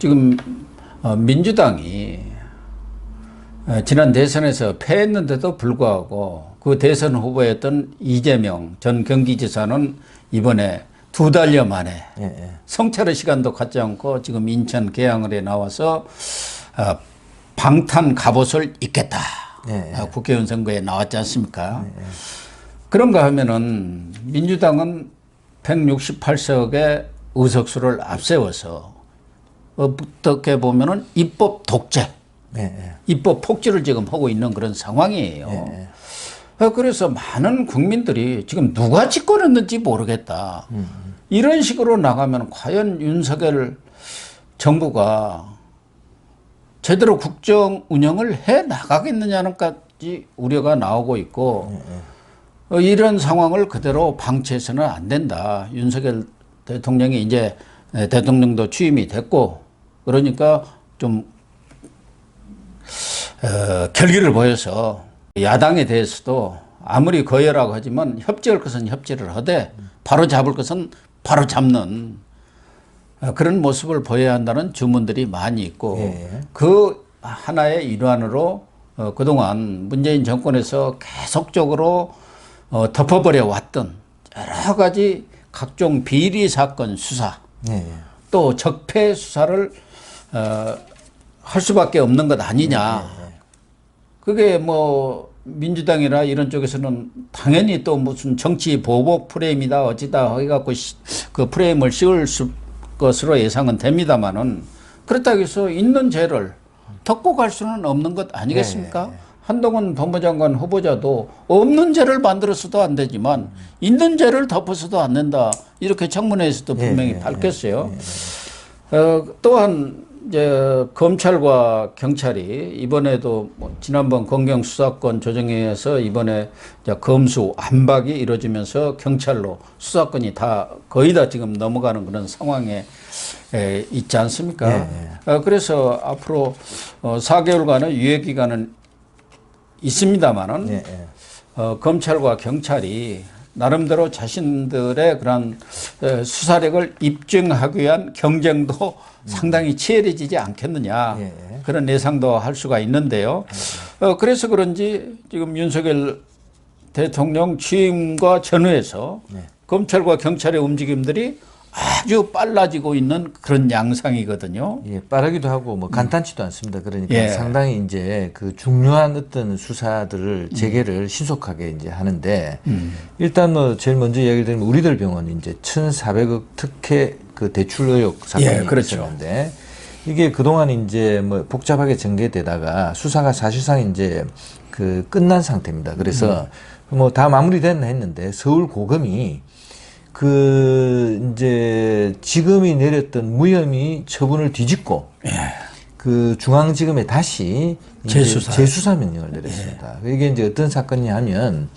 지금 어, 민주당이 어, 지난 대선에서 패했는데도 불구하고 그 대선 후보였던 이재명 전 경기지사는 이번에 두 달여 만에 예, 예. 성찰의 시간도 갖지 않고 지금 인천 계양을에 나와서 어, 방탄 갑옷을 입겠다. 예, 예. 어, 국회의원 선거에 나왔지 않습니까? 그런가 하면은 민주당은 168석의 의석수를 앞세워서 어떻게 보면은 입법 독재, 예, 예. 입법 폭주를 지금 하고 있는 그런 상황이에요. 어, 그래서 많은 국민들이 지금 누가 집권했는지 모르겠다. 이런 식으로 나가면 과연 윤석열 정부가 제대로 국정 운영을 해 나가겠느냐는까지 우려가 나오고 있고 어, 이런 상황을 그대로 방치해서는 안 된다. 윤석열 대통령이 이제 에, 대통령도 취임이 됐고 그러니까 좀 어, 결기를 보여서 야당에 대해서도 아무리 거여라고 하지만 협지할 것은 협지를 하되 바로 잡을 것은 바로 잡는 어, 그런 모습을 보여야 한다는 주문들이 많이 있고 예. 그 하나의 일환으로 어, 그동안 문재인 정권에서 계속적으로 어, 덮어버려 왔던 여러 가지 각종 비리 사건 수사 예, 예. 또 적폐 수사를 어, 할 수밖에 없는 것 아니냐. 그게 뭐 민주당이나 이런 쪽에서는 당연히 또 무슨 정치 보복 프레임이다 어찌다 해갖고 시- 그 프레임을 씌울 수, 것으로 예상은 됩니다만은 그렇다고 해서 있는 죄를 덮고 갈 수는 없는 것 아니겠습니까? 한동훈 법무장관 후보자도 없는 죄를 만들어서도 안 되지만 있는 죄를 덮어서도 안 된다. 이렇게 청문회에서도 예, 분명히 예, 예. 밝혔어요. 어, 또한 이제 검찰과 경찰이 이번에도 뭐 지난번 검경 수사권 조정회에서 이번에 검수 안박이 이루어지면서 경찰로 수사권이 다 거의 다 지금 넘어가는 그런 상황에 에, 있지 않습니까? 예, 어, 그래서 앞으로 어, 4개월간의 유예 기간은 있습니다만은 예, 예. 어, 검찰과 경찰이 나름대로 자신들의 그런 어, 수사력을 입증하기 위한 경쟁도 상당히 치열해지지 않겠느냐 예. 그런 예상도 할 수가 있는데요. 어, 그래서 그런지 지금 윤석열 대통령 취임과 전후에서 네. 검찰과 경찰의 움직임들이 아주 빨라지고 있는 그런 양상이거든요. 예, 빠르기도 하고 뭐 간단치도 않습니다. 그러니까 예. 상당히 이제 그 중요한 어떤 수사들을 재개를 신속하게 이제 하는데 일단 뭐 제일 먼저 이야기를 드리면 우리들 병원 이제 1,400억 특혜 그 대출 의혹 사건이 예, 그렇죠. 있었는데 이게 그동안 이제 뭐 복잡하게 전개되다가 수사가 사실상 이제 그 끝난 상태입니다. 그래서 뭐다 마무리됐나 했는데 서울 고검이 그 이제 지금이 내렸던 무혐의 처분을 뒤집고 그 중앙지검에 다시 재수사. 재수사 명령을 내렸습니다. 이게 이제 어떤 사건이냐면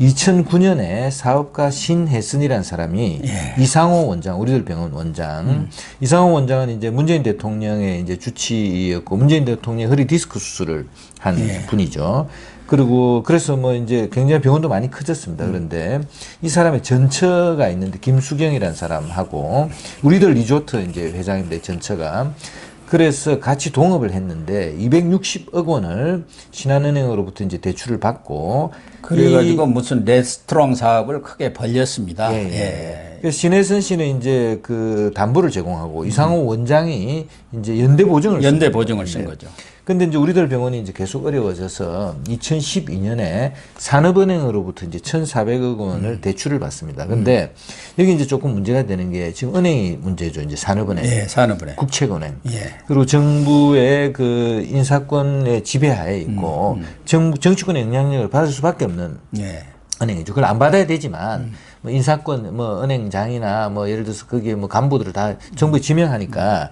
2009년에 사업가 신혜선이라는 사람이 이상호 원장, 우리들 병원 원장, 이상호 원장은 이제 문재인 대통령의 이제 주치의였고 문재인 대통령의 허리 디스크 수술을 한 분이죠. 그리고 그래서 뭐 이제 굉장히 병원도 많이 커졌습니다. 그런데 이 사람의 전처가 있는데 김수경이라는 사람하고 우리들 리조트 이제 회장인데 전처가 그래서 같이 동업을 했는데 260억 원을 신한은행으로부터 이제 대출을 받고 그래가지고 무슨 레스토랑 사업을 크게 벌렸습니다. 예, 예. 예. 그래서 신혜선 씨는 이제 그 담보를 제공하고 이상호 원장이 이제 연대 보증을 연대 쓴 보증을 네. 쓴 거죠. 근데 이제 우리들 병원이 이제 계속 어려워져서 2012년에 산업은행으로부터 이제 1,400억 원을 음. 대출을 받습니다. 근데 여기 이제 조금 문제가 되는 게 지금 은행이 문제죠. 이제 산업은행. 예, 산업은행. 국채은행. 예. 그리고 정부의 그 인사권의 지배하에 있고 음, 정부 정치권의 영향력을 받을 수밖에 없는 예. 은행이죠. 그걸 안 받아야 되지만 음. 뭐 인사권 뭐 은행장이나 뭐 예를 들어서 거기에 뭐 간부들을 다 정부에 지명하니까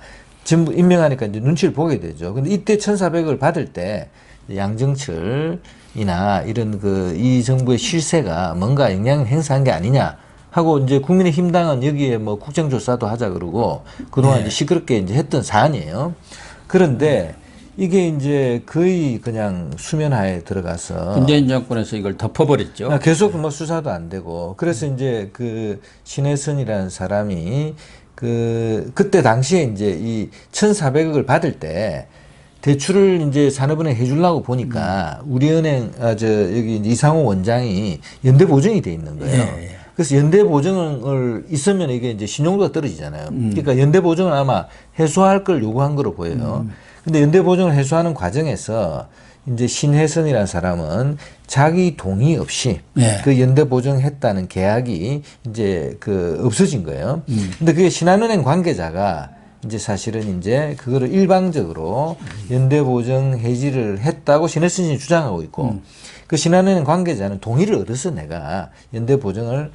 전부 임명하니까 이제 눈치를 보게 되죠. 근데 이때 1,400을 받을 때 양정철이나 이런 그 이 정부의 실세가 뭔가 영향을 행사한 게 아니냐 하고 이제 국민의힘당은 여기에 뭐 국정조사도 하자 그러고 그동안 이제 시끄럽게 이제 했던 사안이에요. 그런데 이게 이제 거의 그냥 수면하에 들어가서 문재인 정권에서 이걸 덮어버렸죠. 아, 계속 뭐 수사도 안 되고 그래서 이제 그 신혜선이라는 사람이 그 그때 당시에 이제 이 1,400억을 받을 때 대출을 이제 산업은행 해주려고 보니까 우리은행 아 저 여기 이제 이상호 원장이 연대 보증이 돼 있는 거예요. 예, 그래서 연대 보증을 있으면 이게 이제 신용도가 떨어지잖아요. 그러니까 연대 보증을 아마 해소할 걸 요구한 거로 보여요. 근데 연대 보증을 해소하는 과정에서 이제 신혜선이라는 사람은 자기 동의 없이 예. 그 연대 보증했다는 계약이 이제 그 없어진 거예요. 근데 그게 신한은행 관계자가 이제 사실은 이제 그거를 일방적으로 연대 보증 해지를 했다고 신혜선 씨는 주장하고 있고 그 신한은행 관계자는 동의를 얻어서 내가 연대 보증을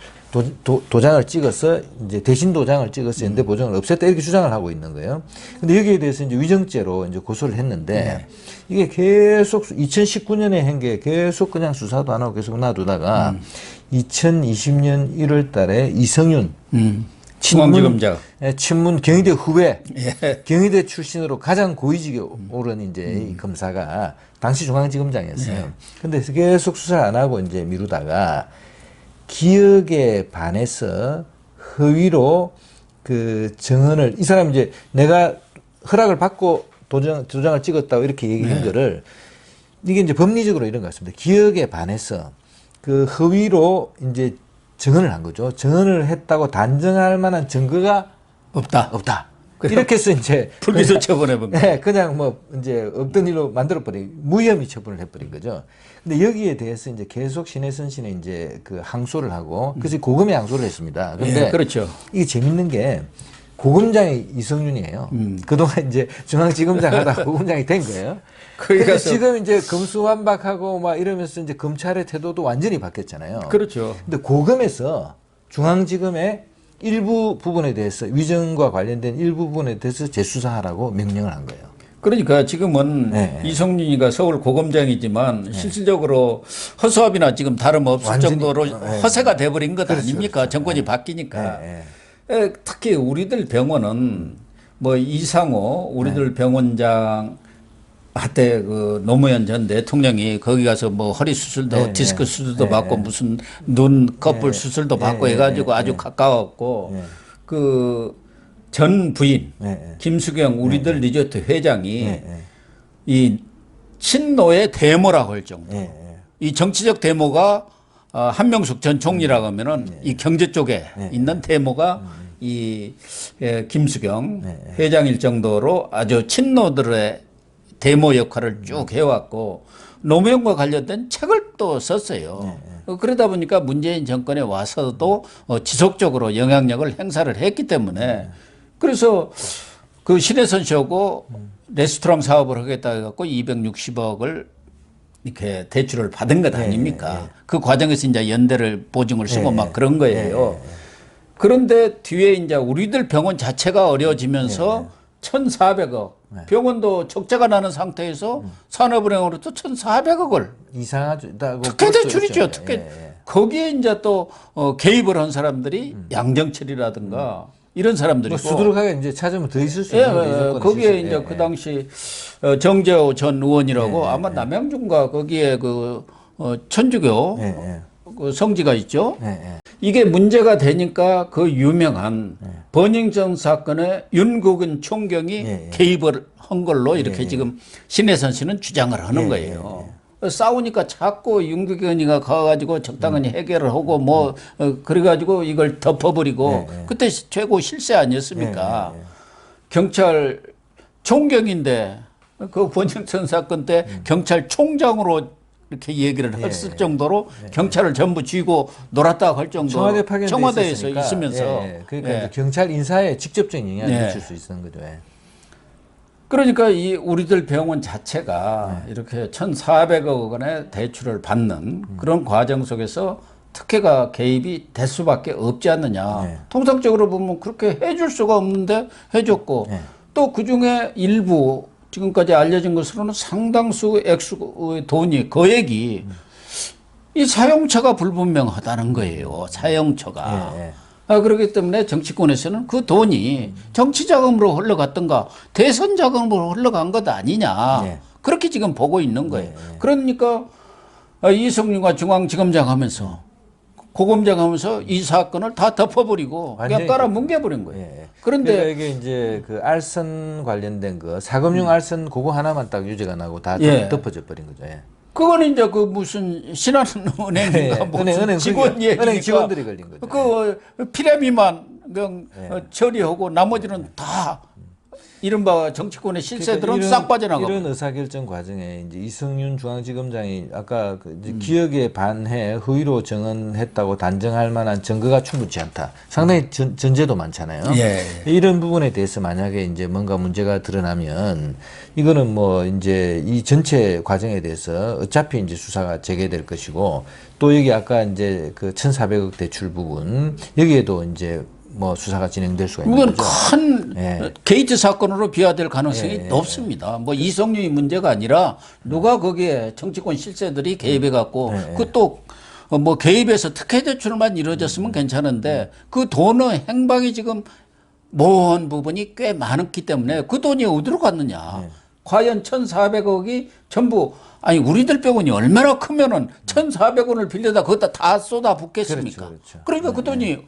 도, 장을 찍어서 이제 대신 도장을 찍어서 연대 보증을 없앴다 이렇게 주장을 하고 있는 거예요. 근데 여기에 대해서 이제 위정죄로 이제 고소를 했는데 이게 계속 2019년에 한 게 계속 그냥 수사도 안 하고 계속 놔두다가 2020년 1월 달에 이성윤 음. 중앙지검장. 예, 친문 경희대 후배 예. 경희대 출신으로 가장 고위직에 오른 이제 이 검사가 당시 중앙지검장이었어요. 근데 계속 수사를 안 하고 이제 미루다가 기억에 반해서 허위로 그 정언을 이 사람 이제 내가 허락을 받고 도장 도장을 찍었다고 이렇게 얘기한 거를 이게 이제 법리적으로 이런 것 같습니다. 기억에 반해서 그 허위로 이제 정언을 한 거죠. 정언을 했다고 단정할 만한 증거가 없다. 없다. 이렇게 해서 이제 불기소 처분해 본 거. 네, 그냥 뭐 이제 없던 일로 만들어 버린 무혐의 처분을 해버린 거죠. 근데 여기에 대해서 이제 계속 신혜선 씨는 이제 그 항소를 하고 그래서 고금의 항소를 했습니다. 근데 예, 그렇죠. 이게 재밌는 게 고금장이 이성윤이에요. 음. 그동안 이제 중앙지검장 하다가 고금장이 된 거예요. 가서- 지금 이제 검수완박하고 막 이러면서 이제 검찰의 태도도 완전히 바뀌었잖아요. 그렇죠. 근데 고금에서 중앙지검의 일부 부분에 대해서 위정과 관련된 일부 부분에 대해서 재수사하라고 명령을 한 거예요. 그러니까 지금은 네. 이성윤이가 서울 고검장이지만 실질적으로 허수아비나 지금 다름없을 완전히- 정도로 네. 허세가 돼버린 것 그렇죠, 아닙니까? 정권이 바뀌니까. 네, 에, 특히 우리들 병원은 뭐 이상호 우리들 병원장 한때 그 노무현 전 대통령이 거기 가서 뭐 허리 수술도 네, 디스크 네. 수술도 네, 받고 네. 무슨 눈 커플 수술도 받고 네, 해가지고 네, 아주 네. 가까웠고 네. 그전 부인 네, 네. 김수경 우리들 리조트 회장이 네, 네. 이 친노의 데모라고 할 정도. 네, 네. 이 정치적 데모가 어, 한명숙 전 총리라고 음. 하면은 이 경제 쪽에 네. 있는 데모가 이 예, 김수경 네, 회장일 정도로 아주 친노들의 데모 역할을 음. 쭉 해왔고 노무현과 관련된 책을 또 썼어요. 네, 어, 그러다 보니까 문재인 정권에 와서도 어, 지속적으로 영향력을 행사를 했기 때문에 네. 그래서 그 신혜선 씨하고 레스토랑 사업을 하겠다 해갖고 260억을 이렇게 대출을 받은 것 아닙니까? 그 과정에서 이제 연대를 보증을 쓰고 네, 막 그런 거예요. 그런데 뒤에 이제 우리들 병원 자체가 어려워지면서 1,400억 병원도 적자가 나는 상태에서 산업은행으로부터 1,400억을 이상하다고 특혜 볼수 대출이죠. 있죠. 특혜. 예, 예. 거기에 이제 또 어, 개입을 한 사람들이 양정철이라든가 이런 사람들이고 뭐 수두룩하게 이제 찾으면 더 있을 수 예, 있는 예, 거기에 이제. 그 예, 당시 어, 정재호 전 의원이라고 예, 아마 남양준가 거기에 그 어, 천주교 예, 예. 그 성지가 있죠. 예, 예. 이게 문제가 되니까 그 유명한 버닝썬 사건에 윤국은 총경이 예, 예. 개입을 한 걸로 이렇게 지금 신혜선 씨는 주장을 하는 예, 거예요. 싸우니까 자꾸 윤국현이가 가가지고 적당히 음. 해결을 하고 뭐 어, 그래가지고 이걸 덮어버리고 예, 예. 그때 최고 실세 아니었습니까? 예, 예, 예. 경찰 총경인데 그 번영천 사건 때 경찰총장으로 이렇게 얘기를 예, 했을 정도로 경찰을 전부 쥐고 놀았다 할 정도로 청와대 있었으니까, 있으면서 예, 예. 그러니까 예. 경찰 인사에 직접적인 영향을 예. 미칠 수 있는 거죠. 예. 그러니까 이 우리들 병원 자체가 네. 이렇게 1,400억 원의 대출을 받는 음. 그런 과정 속에서 특혜가 개입이 될 수밖에 없지 않느냐. 네. 통상적으로 보면 그렇게 해줄 수가 없는데 해줬고 네. 또그 중에 일부 지금까지 알려진 것으로는 상당수 액수의 돈이 거액이 음. 이 사용처가 불분명하다는 거예요. 사용처가. 예, 예. 아, 그렇기 때문에 정치권에서는 그 돈이 정치 자금으로 흘러갔던가 대선 자금으로 흘러간 것 아니냐. 네. 그렇게 지금 보고 있는 거예요. 그러니까 아, 이성윤과 중앙지검장 하면서 고검장 하면서 이 사건을 다 덮어버리고 그냥 완전히 깔아 뭉개버린 거예요. 예. 그런데 그러니까 이게 이제 그 알선 관련된 거 사금융 알선 그거 하나만 딱 유죄가 나고 다 음. 예. 덮어져 버린 거죠. 예. 그거는 이제 그 무슨 신한은행인가 예, 무슨 은행, 은행 직원 그게- 얘기니까 은행 직원들이 걸린 거죠. 그 피라미만 그냥 어, 처리하고 나머지는 다 이른바 정치권의 실세들은 그러니까 싹 빠져나가고 이런 의사결정 과정에 이제 이승윤 중앙지검장이 아까 그 음. 기억에 반해 허위로 정언했다고 단정할 만한 증거가 충분치 않다. 상당히 전, 전제도 많잖아요. 예, 이런 부분에 대해서 만약에 이제 뭔가 문제가 드러나면 이거는 뭐 이제 이 전체 과정에 대해서 어차피 이제 수사가 재개될 것이고 또 여기 아까 이제 그 1,400억 대출 부분 여기에도 이제 뭐 수사가 진행될 수가 있는 이건 거죠. 큰 예. 게이트 사건으로 비화될 가능성이 예, 예, 높습니다. 뭐 이성윤이 문제가 아니라 누가 거기에 정치권 실세들이 개입해 갖고 예, 그또 뭐 개입해서 특혜 대출만 이루어졌으면 괜찮은데 그 돈의 행방이 지금 모호한 부분이 꽤 많았기 때문에 그 돈이 어디로 갔느냐. 예. 과연 1,400억이 전부 아니 우리들 병원이 얼마나 크면은 1,400원을 빌려다 거기다 다 쏟아 붓겠습니까? 그렇죠, 그렇죠. 그러니까 그 돈이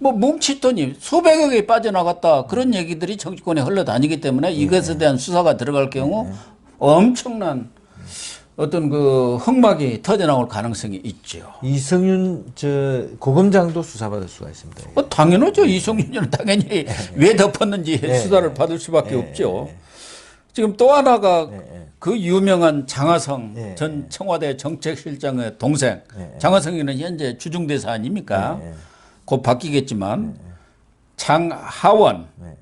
뭐 뭉치더니 수백억이 빠져나갔다 그런 얘기들이 정치권에 흘러다니기 때문에 이것에 대한 수사가 들어갈 경우 엄청난 어떤 그 흑막이 터져나올 가능성이 있죠. 이성윤 저 고검장도 수사받을 수가 있습니다. 어, 당연하죠. 이성윤이는 당연히 왜 덮었는지 네. 수사를 받을 수밖에 없죠. 지금 또 하나가 네. 그 유명한 장하성 네. 전 청와대 정책실장의 동생 네. 장하성이는 현재 주중대사 아닙니까? 네. 곧 바뀌겠지만 장하원 네.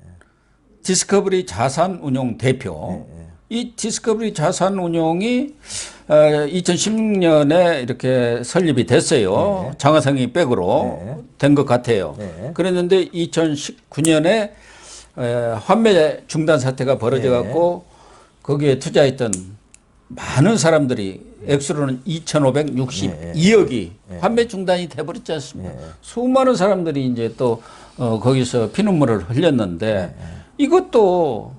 디스커버리 자산운용 대표 네. 이 디스커버리 자산운용이 2016년에 이렇게 설립이 됐어요. 장하성이 백으로 네. 된것 같아요. 네. 그랬는데 2019년에 환매 중단 사태가 벌어져 갖고 거기에 투자했던 많은 사람들이 액수로는 2,562억이 환매 중단이 돼버렸지 않습니까? 수많은 사람들이 이제 또 어, 거기서 피눈물을 흘렸는데 이것도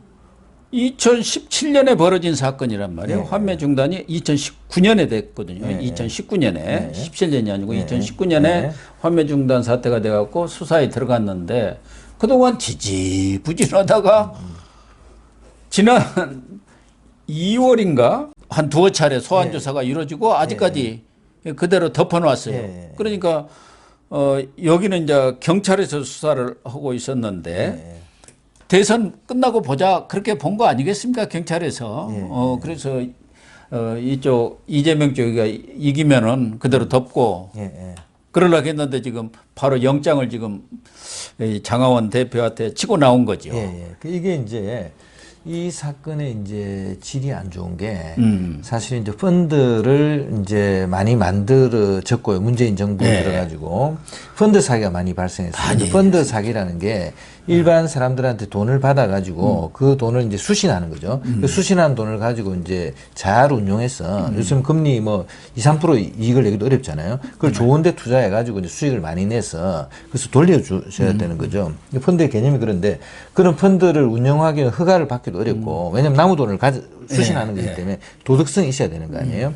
2017년에 벌어진 사건이란 말이에요. 환매 중단이 2019년에 됐거든요. 2019년에. 17년이 아니고 2019년에 환매 중단 사태가 돼갖고 수사에 들어갔는데 그동안 지지부진하다가 지난 2월인가 한 두어 차례 소환 조사가 이루어지고 아직까지 그대로 덮어놨어요. 예. 그러니까 어 여기는 이제 경찰에서 수사를 하고 있었는데 대선 끝나고 보자 그렇게 본 거 아니겠습니까 경찰에서 어 그래서 어 이쪽 이재명 쪽이가 이기면은 그대로 덮고 예, 예. 그러려고 했는데 지금 바로 영장을 지금 이 장하원 대표한테 치고 나온 거죠. 예, 예. 그 이게 이제 이 사건의 이제 질이 안 좋은 게 음. 사실 이제 펀드를 이제 많이 만들어졌고요. 문재인 정부에 네. 들어가지고 펀드 사기가 많이 발생했어요. 근데 펀드 사기라는 게 일반 사람들한테 돈을 받아가지고 그 돈을 이제 수신하는 거죠. 그 수신한 돈을 가지고 이제 잘 운용해서 요즘 금리 뭐 2, 3% 이익을 내기도 어렵잖아요. 그걸 좋은데 투자해가지고 이제 수익을 많이 내서 그래서 돌려주셔야 되는 거죠. 이 펀드의 개념이 그런데 그런 펀드를 운영하기는 허가를 받기도 어렵고 왜냐면 남의 돈을 가져, 수신하는 거기 때문에 도덕성이 있어야 되는 거 아니에요.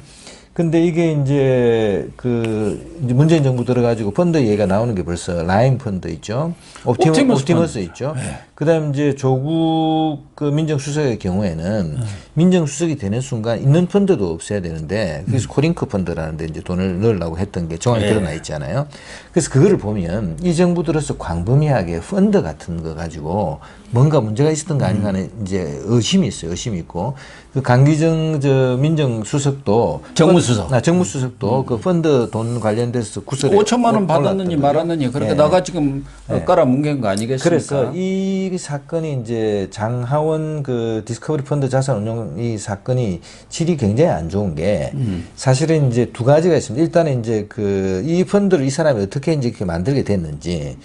근데 이게 이제 그 이제 문재인 정부 들어가지고 펀드 얘기가 나오는 게 벌써 라인 펀드 있죠. 옵티머, 옵티머스 옵티머스 있죠. 그다음 이제 조국 그 민정수석의 경우에는 민정수석이 되는 순간 있는 펀드도 없애야 되는데 그래서 코링크 펀드라는 데 이제 돈을 넣으려고 했던 게 정확히 드러나 있잖아요. 그래서 그거를 보면 이 정부 들어서 광범위하게 펀드 같은 거 가지고 뭔가 문제가 있었던 거 아닌가 하는 이제 의심이 있어요. 의심이 있고 그 강기정 저 민정수석도 정무수석. 아, 정무수석도 그 펀드 돈 관련돼서 구설에 5천만 원 올- 받았느니 말았느니 그렇게 예. 나가 지금 어, 깔아 뭉갠 거 아니겠습니까? 그래서 이 사건이 이제 장하원 그 디스커버리 펀드 자산 운용 이 사건이 질이 굉장히 안 좋은 게 음. 사실은 이제 두 가지가 있습니다. 일단은 이제 그 이 펀드를 이 사람이 어떻게 이제 이렇게 만들게 됐는지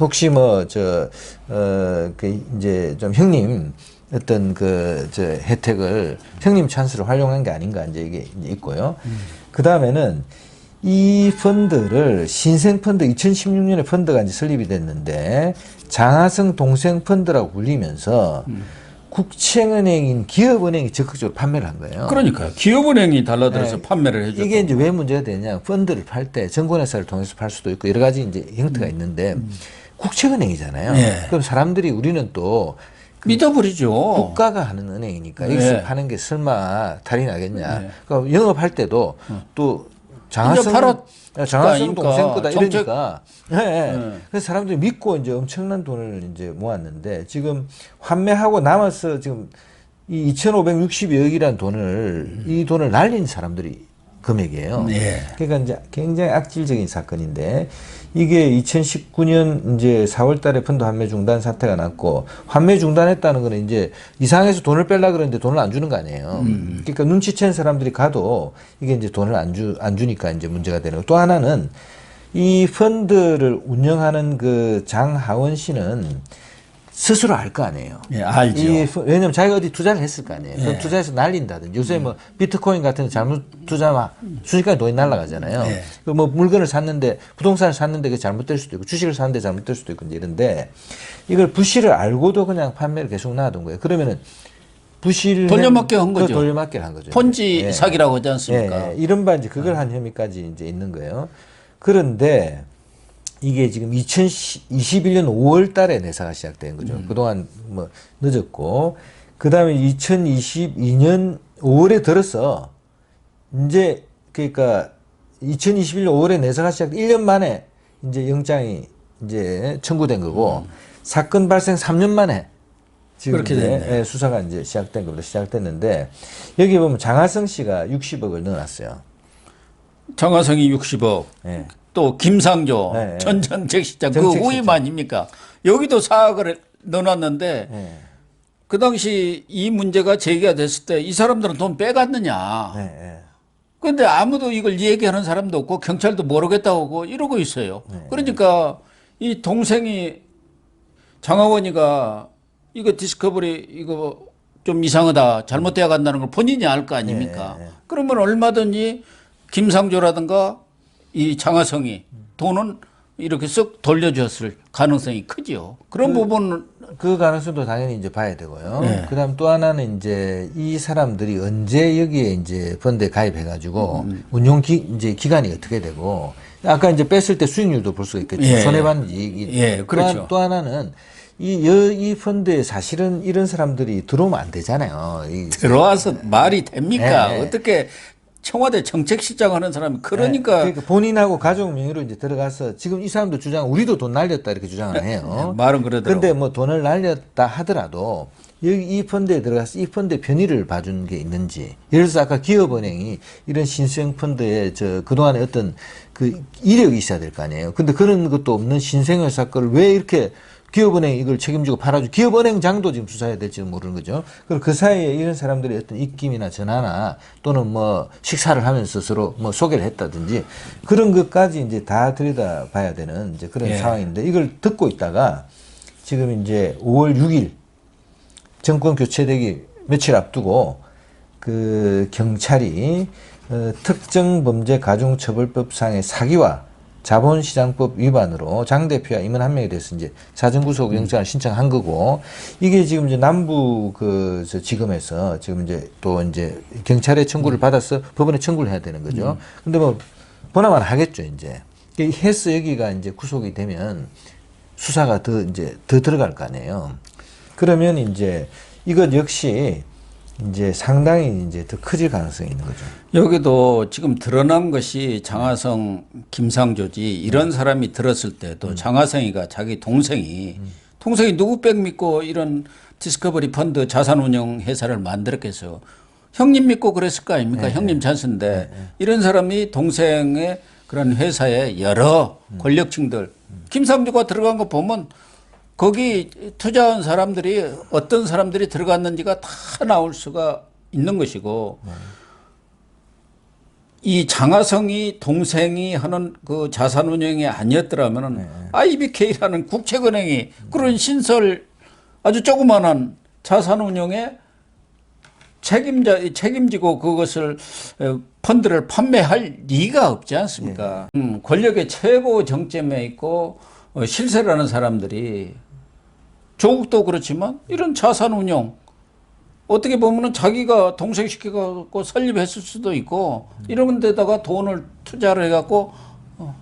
혹시 뭐 저 어 그 이제 좀 형님 어떤 그 저 혜택을 형님 찬스를 활용한 게 아닌가 이제 이게 이제 있고요. 그 다음에는 이 펀드를 신생 펀드 2016년에 펀드가 이제 설립이 됐는데 장하성 동생 펀드라고 불리면서 국채은행인 기업은행이 적극적으로 판매를 한 거예요. 그러니까요. 기업은행이 달라들어서 네. 판매를 해줬고 이게 이제 왜 문제가 되냐? 펀드를 팔 때 증권회사를 통해서 팔 수도 있고 여러 가지 이제 형태가 있는데 국책은행이잖아요. 예. 그럼 사람들이 우리는 또 믿어버리죠. 국가가 하는 은행이니까 여기서 네. 파는 게 설마 탈이 나겠냐. 네. 그러니까 영업할 때도 또 장하성 팔았- 장하성 아닙니까? 동생 거다 정책- 이러니까. 예, 예. 네. 그래서 사람들이 믿고 이제 엄청난 돈을 이제 모았는데 지금 환매하고 남아서 지금 이 2,560여억이라는 돈을 이 돈을 날린 사람들이 금액이에요. 네. 그러니까 이제 굉장히 악질적인 사건인데 이게 2019년 이제 4월 달에 펀드 환매 중단 사태가 났고 환매 중단했다는 거는 이제 이상해서 돈을 뺄라 그러는데 돈을 안 주는 거 아니에요. 그러니까 눈치챈 사람들이 가도 이게 이제 돈을 안 주, 안 주니까 이제 문제가 되는 거. 또 하나는 이 펀드를 운영하는 그 장하원 씨는 스스로 알 거 아니에요. 예, 알죠. 이 펀- 왜냐면 자기가 어디 투자를 했을 거 아니에요. 예. 투자해서 날린다든지 요새 뭐 비트코인 같은 데 잘못 투자하면 순식간에 돈이 날아가잖아요. 예. 그뭐 물건을 샀는데 부동산을 샀는데 그게 잘못될 수도 있고 주식을 샀는데 잘못될 수도 있고 이런데 이걸 부실을 알고도 그냥 판매를 계속 놔둔 거예요. 그러면은 부실 돌려막기 한그 거죠. 돌려막기를 한 거죠. 폰지 예. 사기라고 하지 않습니까? 예, 예. 이른바 이제 그걸 한 혐의까지 이제 있는 거예요. 그런데 이게 지금 2021년 5월 달에 내사가 시작된 거죠. 그동안 뭐 늦었고, 그 다음에 2022년 5월에 들어서 이제 그러니까 2021년 5월에 내사가 시작 1년 만에 이제 영장이 이제 청구된 거고 사건 발생 3년 만에 지금 그렇게 이제. 예, 수사가 이제 시작된 걸로 시작됐는데 여기 보면 장하성 씨가 60억을 넣어놨어요. 정화성이 60억, 예. 또 김상조 네, 네. 전 정책실장 그 정책실장. 후임 아닙니까? 여기도 4억을 넣어놨는데 예. 그 당시 이 문제가 제기가 됐을 때 이 사람들은 돈 빼갔느냐? 예, 예. 근데 아무도 이걸 얘기하는 사람도 없고 경찰도 모르겠다고 이러고 있어요. 네. 그러니까 이 동생이 장하원이가 이거 디스커버리 이거 좀 이상하다 잘못되어 간다는 걸 본인이 알 거 아닙니까? 네, 네. 그러면 얼마든지 김상조라든가 이 장하성이 돈은 이렇게 쓱 돌려줬을 가능성이 크죠. 그런 부분은 그 가능성도 당연히 이제 봐야 되고요. 네. 그다음 또 하나는 이제 이 사람들이 언제 여기에 이제 펀드에 가입해가지고 음. 운용 기 이제 기간이 어떻게 되고 아까 이제 뺐을 때 수익률도 볼 수가 있겠죠. 예. 손해받는 이익이. 예, 또 그렇죠. 한- 또 하나는 이, 여, 이 펀드에 사실은 이런 사람들이 들어오면 안 되잖아요. 이 들어와서 말이 됩니까? 네, 네. 어떻게 청와대 정책 실장 하는 사람이 그러니까 네, 그러니까 본인하고 가족 명의로 이제 들어가서 지금 이 사람도 주장 우리도 돈 날렸다 이렇게 주장을 해요. 네, 말은 그러더라고요. 근데 뭐 돈을 날렸다 하더라도 여기 이 펀드에 들어가서 이 펀드의 편의를 봐준 게 있는지 예를 들어서 아까 기업은행이 이런 신생 펀드에 저 그동안에 어떤 그 이력이 있어야 될 거 아니에요. 근데 그런 것도 없는 신생회사 거를 왜 이렇게 기업은행이 이걸 책임지고 팔아주 기업은행장도 지금 수사해야 될지는 모르는 거죠. 그리고 그 사이에 이런 사람들의 어떤 입김이나 전화나 또는 뭐 식사를 하면서 서로 뭐 소개를 했다든지 그런 것까지 이제 다 들여다 봐야 되는 이제 그런 예. 상황인데 이걸 듣고 있다가 지금 이제 5월 6일 정권 교체되기 며칠 앞두고 그 경찰이 어, 특정범죄가중처벌법상의 사기와 자본시장법 위반으로 장 대표와 임원 한 명에 대해서 이제 사전구속 영장을 신청한 거고 이게 지금 이제 남부 그저 지검에서 지금 이제 또 이제 경찰의 청구를 받아서 법원에 청구를 해야 되는 거죠. 근데 뭐 보나마나 하겠죠 이제. 이 해서 여기가 이제 구속이 되면 수사가 더 이제 더 들어갈 거 아니에요. 그러면 이제 이것 역시 이제 상당히 이제 더 커질 가능성이 있는 거죠. 여기도 지금 드러난 것이 장하성, 김상조지 이런 사람이 들었을 때도 장하성이가 자기 동생이 동생이 누구 백 믿고 이런 디스커버리 펀드 자산운용 회사를 만들었겠어요. 형님 믿고 그랬을 거 아닙니까? 형님 찬스인데 이런 사람이 동생의 그런 회사에 여러 권력층들 김상조가 들어간 거 보면 거기 투자한 사람들이 어떤 사람들이 들어갔는지가 다 나올 수가 있는 것이고 이 장하성이 동생이 하는 그 자산운용이 아니었더라면은 IBK라는 국책은행이 그런 신설 아주 조그만한 자산운용에 책임자 책임지고 그것을 어, 펀드를 판매할 리가 없지 않습니까? 음, 권력의 최고 정점에 있고 어, 실세라는 사람들이 조국도 그렇지만 이런 자산운용 어떻게 보면은 자기가 동생 시켜갖고 설립했을 수도 있고 이런 데다가 돈을 투자를 해갖고 어,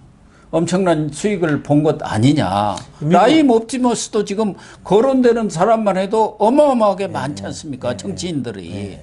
엄청난 수익을 본 것 아니냐. 라임 옵티머스도 지금 거론되는 사람만 해도 어마어마하게 많지 않습니까? 정치인들이.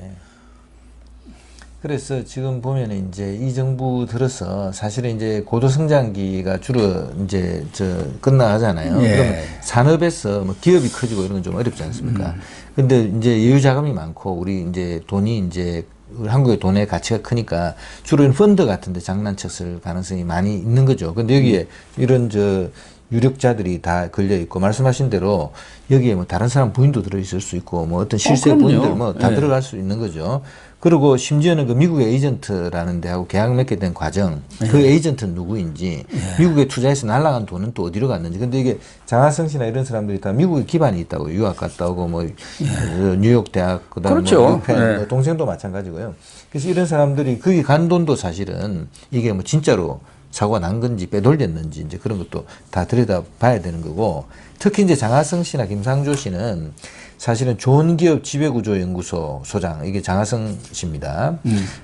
그래서 지금 보면은 이제 이 정부 들어서 사실은 이제 고도 성장기가 주로 이제 저 끝나가잖아요. 예. 그러면 산업에서 뭐 기업이 커지고 이런 건 좀 어렵지 않습니까? 근데 이제 여유 자금이 많고 우리 이제 돈이 이제 한국의 돈의 가치가 크니까 주로 펀드 같은 데 장난쳐 쓸 가능성이 많이 있는 거죠. 근데 여기에 이런 저 유력자들이 다 걸려 있고 말씀하신 대로 여기에 뭐 다른 사람 부인도 들어 있을 수 있고 뭐 어떤 실세 그럼요. 부인들 뭐다 예. 들어갈 수 있는 거죠. 그리고 심지어는 그 미국의 에이전트라는 데하고 계약 맺게 된 과정, 그 에이전트는 누구인지, 미국에 투자해서 날라간 돈은 또 어디로 갔는지. 근데 이게 장하성 씨나 이런 사람들이 다 미국에 기반이 있다고 유학 갔다 오고 뭐 어, 뉴욕 대학 그다음에 그렇죠. 뭐 유펜, 예. 뭐 동생도 마찬가지고요. 그래서 이런 사람들이 거기 간 돈도 사실은 이게 뭐 진짜로 사고가 난 건지 빼돌렸는지 이제 그런 것도 다 들여다 봐야 되는 거고 특히 이제 장하성 씨나 김상조 씨는 사실은 좋은 기업 지배구조 연구소 소장 이게 장하성 씨입니다.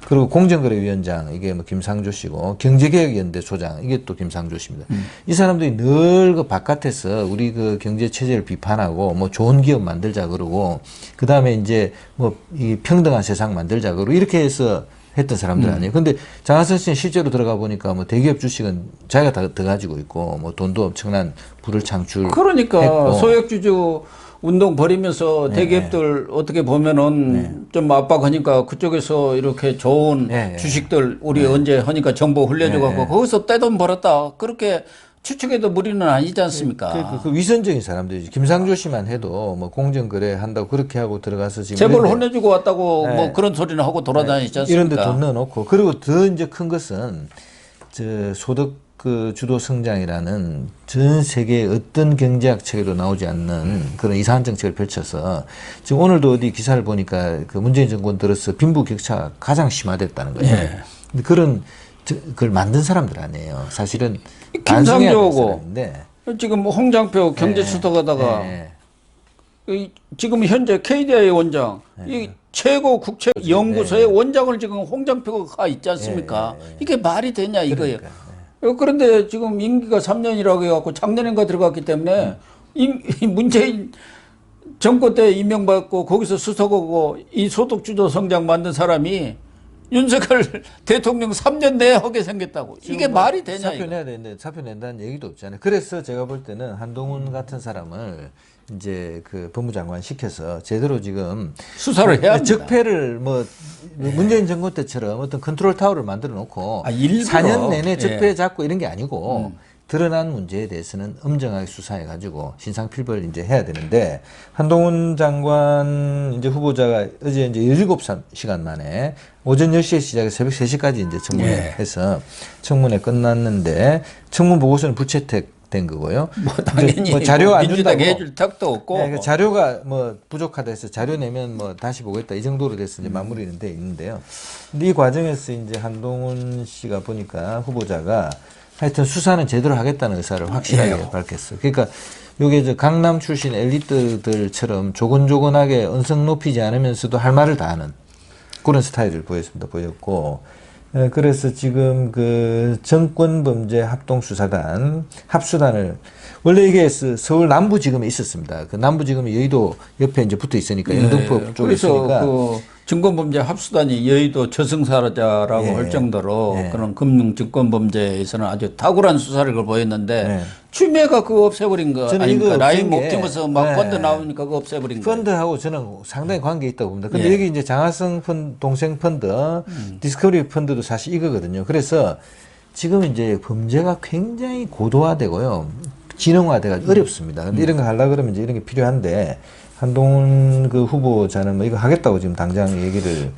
그리고 공정거래위원장 이게 뭐 김상조 씨고 경제개혁연대 소장 이게 또 김상조 씨입니다. 이 사람들이 늘 그 바깥에서 우리 그 경제 체제를 비판하고 뭐 좋은 기업 만들자 그러고 그 다음에 이제 뭐 이 평등한 세상 만들자 그러고 이렇게 해서 했던 사람들 아니에요. 근데 장하성 씨는 실제로 들어가 보니까 뭐 대기업 주식은 자기가 다, 더 가지고 있고 뭐 돈도 엄청난 부를 창출. 그러니까 했고. 소액주주 운동 벌이면서 대기업들 어떻게 보면은 좀 압박하니까 그쪽에서 이렇게 좋은 네, 네. 주식들 우리 언제 하니까 정보 흘려줘갖고 거기서 떼돈 벌었다 그렇게 추측해도 무리는 아니지 않습니까? 그, 그, 그 위선적인 사람들이지. 김상조 씨만 해도 뭐 공정 거래 한다고 그렇게 하고 들어가서 지금 재벌 혼내주고 왔다고 네. 뭐 그런 소리는 하고 돌아다니지 않습니까? 이런데 돈 넣어놓고 그리고 더 이제 큰 것은 저 소득 그 주도 성장이라는 전 세계의 어떤 경제학 책에도 나오지 않는 그런 이상한 정책을 펼쳐서 지금 오늘도 어디 기사를 보니까 그 문재인 정권 들어서 빈부 격차가 가장 심화됐다는 거예요. 예. 근데 그런 저- 그걸 만든 사람들 아니에요. 사실은 될 사람인데. 지금 뭐 홍장표 경제수석하다가 예, 이 지금 현재 KDI 원장 네. 이 최고 국책 연구소의 원장을 지금 홍장표가 있지 않습니까? 이게 말이 되냐 이거예요. 네, 그러니까, 그런데 지금 임기가 3년이라고 해갖고 작년인가 들어갔기 때문에 임, 이 문재인 정권 때 임명받고 거기서 수석하고 이 소득주도 성장 만든 사람이 윤석열 대통령 3년 내에 하게 생겼다고. 이게 말이 되냐 사표. 내야 되는데 사표 낸다는 얘기도 없잖아요. 그래서 제가 볼 때는 한동훈 같은 사람을 이제 그 법무장관 시켜서 제대로 지금 수사를 해야 합니다. 적폐를 뭐 문재인 정권 때처럼 어떤 컨트롤 타워를 만들어 놓고 아, 일부러. 4년 내내 예. 적폐 잡고 이런 게 아니고 드러난 문제에 대해서는 엄정하게 수사해 가지고 신상 필벌 이제 해야 되는데 한동훈 장관 이제 후보자가 어제 이제 17시간 만에 오전 10시에 시작해서 새벽 3시까지 이제 청문회해서 청문회 끝났는데 청문 보고서는 불채택 된 거고요. 뭐 당연히 뭐 자료 안 준다고 해줄 턱도 없고 네, 그 자료가 뭐 부족하다 해서 자료 내면 뭐 다시 보겠다 이 정도로 돼서 이제 마무리는 돼 있는데요. 근데 이 과정에서 이제 한동훈 씨가 보니까 후보자가 하여튼 수사는 제대로 하겠다는 의사를 확실하게 예. 밝혔어요. 그러니까 요게 저 강남 출신 엘리트들처럼 조곤조곤하게 언성 높이지 않으면서도 할 말을 다 하는 그런 스타일을 보였습니다. 보였고. 에, 그래서 지금 그 정권범죄 합동수사단 합수단을 원래 이게 서- 서울 남부지검에 있었습니다. 그 남부지검이 여의도 옆에 이제 붙어 있으니까 영등포 네, 쪽에 있으니까 그 증권범죄 합수단이 여의도 저승사자라고 예. 할 정도로 예. 그런 금융 증권범죄에서는 아주 탁월한 수사를 보였는데 네. 추미애가 그거 없애버린 거 아닙니까? 게- 옵티머스 막 네. 펀드 나오니까 그거 없애버린 거. 펀드하고 저는 상당히 관계 있다고 봅니다. 근데 예. 여기 이제 장하성 펀드, 동생 펀드, 디스커버리 펀드도 사실 이거거든요. 그래서 지금 이제 범죄가 굉장히 고도화되고요. 진흥화돼가 어렵습니다. 근데 이런 거 하려 그러면 이제 이런 게 필요한데 한동훈 그 후보자는 뭐 이거 하겠다고 지금 당장 얘기를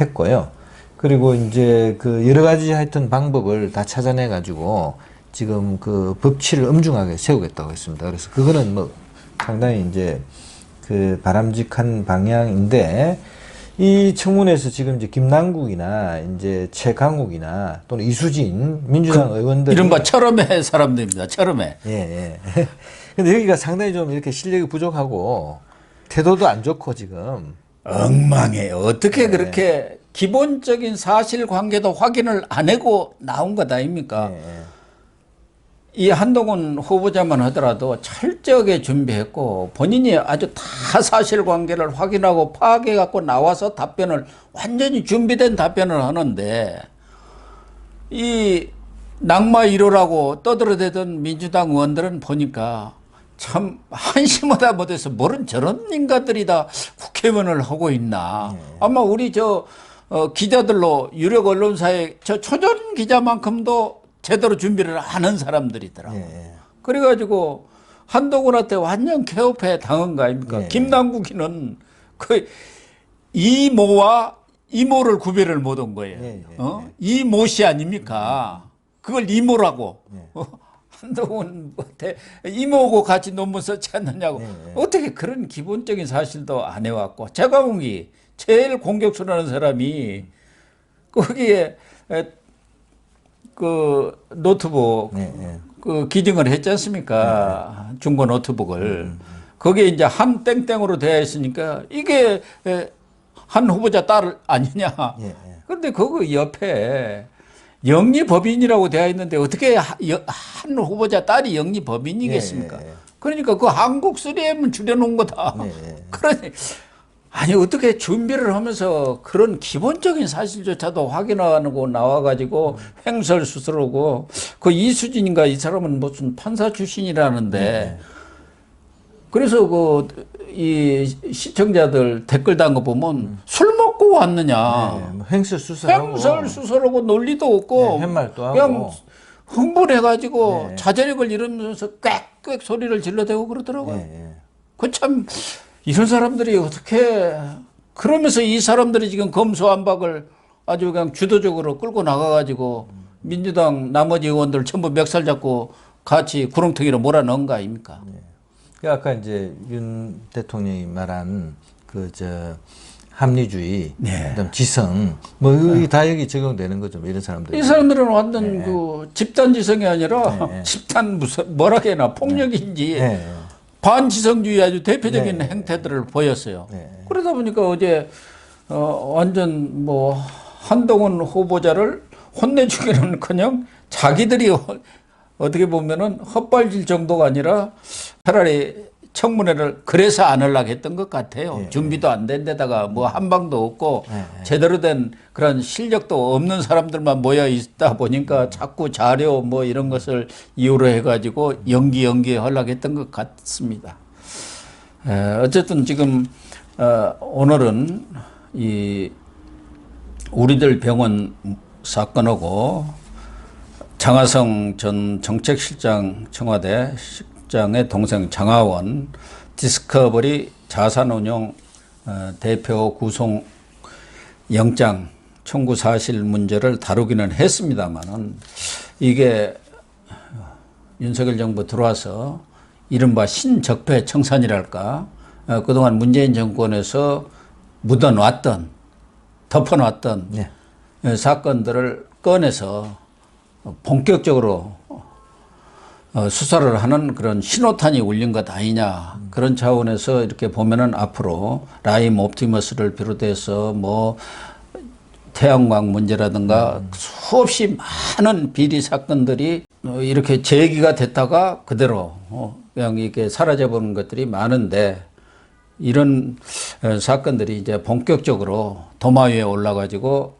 했고요. 그리고 이제 그 여러 가지 하여튼 방법을 다 찾아내 가지고 지금 그 법치를 엄중하게 세우겠다고 했습니다. 그래서 그거는 뭐 상당히 이제 그 바람직한 방향인데 이 청문회에서 지금 이제 김남국이나 이제 최강욱이나 또는 이수진 민주당 의원들 이른바 철험의 사람들입니다. 철험의. 예, 예. 근데 여기가 상당히 좀 이렇게 실력이 부족하고 태도도 안 좋고 지금 엉망해요. 어떻게 그렇게 기본적인 사실관계도 확인을 안 하고 나온 것 아닙니까? 예, 예. 이 한동훈 후보자만 하더라도 철저하게 준비했고 본인이 아주 다 사실관계를 확인하고 파악해 갖고 나와서 답변을 완전히 준비된 답변을 하는데 이 낙마 1호라고 떠들어대던 민주당 의원들은 보니까 참 한심하다 못해서 모른 저런 인간들이 다 국회의원을 하고 있나. 아마 우리 저 어, 기자들로 유력 언론사의 저 초전 기자만큼도 제대로 준비를 하는 사람들이더라고. 요 예. 그래가지고 한동훈한테 완전 개업해 당한 거 아닙니까? 예. 김남국이는 그 이모와 이모를 구별을 못 한 거예요. 예, 예, 어? 이모씨 아닙니까? 그걸 이모라고. 어? 한동훈한테 이모하고 같이 논문 썼지 않느냐고. 예, 예. 어떻게 그런 기본적인 사실도 안 해왔고. 최강욱이 제일 공격수라는 사람이 거기에 에, 그 노트북 예, 예. 그 기증을 했지 않습니까? 중고 노트북을. 거기에 이제 한 땡땡으로 되어 있으니까 이게 에, 한 후보자 딸 아니냐. 예, 예. 그런데 그거 옆에 영리법인이라고 되어 있는데 어떻게 한 후보자 딸이 영리법인이겠습니까? 예, 예, 예. 그러니까 그 한국 3M 줄여놓은 거다. 예, 예. 그러니 아니 어떻게 준비를 하면서 그런 기본적인 사실조차도 확인하고 나와가지고 횡설수설하고 그 이수진인가 이 사람은 무슨 판사 출신이라는데 그래서 그 이 시청자들 댓글 단 거 보면 술 먹고 왔느냐 예, 뭐 횡설수설하고 횡설수설하고 논리도 없고 네, 팻말도 하고. 그냥 흥분해가지고 네. 자제력을 잃으면서 꽥꽥 소리를 질러대고 그러더라고요. 예, 예. 그참 이런 사람들이 어떻게 그러면서 이 사람들이 지금 검수안박을 아주 그냥 주도적으로 끌고 나가가지고 민주당 나머지 의원들 전부 멱살 잡고 같이 구렁텅이로 몰아넣은 거 아닙니까? 그 아까 이제 윤 대통령이 말한 그 저 합리주의, 네. 그다음 지성, 뭐 이게 다 여기 적용되는 거죠. 뭐 이런 사람들. 이 사람들은 완전 그 집단 지성이 아니라 네. 집단 무슨 뭐라 해나 폭력인지 예, 반지성주의 아주 대표적인 행태들을 보였어요. 네. 그러다 보니까 어제 어, 완전 뭐 한동훈 후보자를 혼내주기는커녕 자기들이 어- 어떻게 보면은 헛발질 정도가 아니라 차라리 청문회를 그래서 안 하려고 했던 것 같아요. 네. 준비도 안 된 데다가 뭐 한방도 없고 네. 제대로 된 그런 실력도 없는 사람들만 모여 있다 보니까 자꾸 자료 뭐 이런 것을 이유로 해가지고 연기 연기 하려고 했던 것 같습니다. 에, 어쨌든 지금 어, 오늘은 이 우리들 병원 사건하고 장하성 전 정책실장 청와대 실장의 동생 장하원 디스커버리 자산운용 어, 대표 구속 영장 청구 사실 문제를 다루기는 했습니다만은 이게 윤석열 정부 들어와서 이른바 신적폐 청산이랄까 어, 그동안 문재인 정권에서 묻어놨던 덮어놨던 네. 어, 사건들을 꺼내서 본격적으로 어, 수사를 하는 그런 신호탄이 울린 것 아니냐 그런 차원에서 이렇게 보면은 앞으로 라임 옵티머스를 비롯해서 뭐 태양광 문제라든가 수없이 많은 비리 사건들이 어, 이렇게 제기가 됐다가 그대로 어, 그냥 이렇게 사라져버린 것들이 많은데 이런 어, 사건들이 이제 본격적으로 도마 위에 올라가지고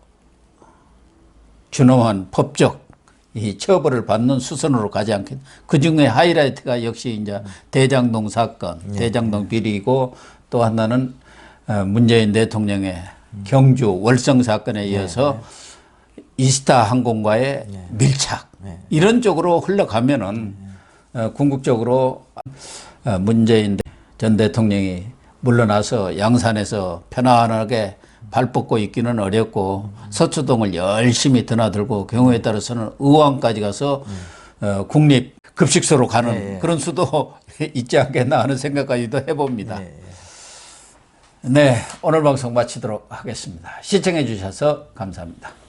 준엄한 법적 이 처벌을 받는 수순으로 가지 않겠. 그 중에 하이라이트가 역시 이제 대장동 사건, 대장동 비리고 또 하나는 어, 문재인 대통령의 경주 월성 사건에 이어서 이스타 항공과의 밀착 이런 쪽으로 흘러가면은 어, 궁극적으로 어, 문재인 전 대통령이 물러나서 양산에서 편안하게 발 뻗고 있기는 어렵고 서초동을 열심히 드나들고 경우에 따라서는 의왕까지 가서 어, 국립 급식소로 가는 그런 수도 있지 않겠나 하는 생각까지도 해봅니다. 네, 오늘 방송 마치도록 하겠습니다. 시청해 주셔서 감사합니다.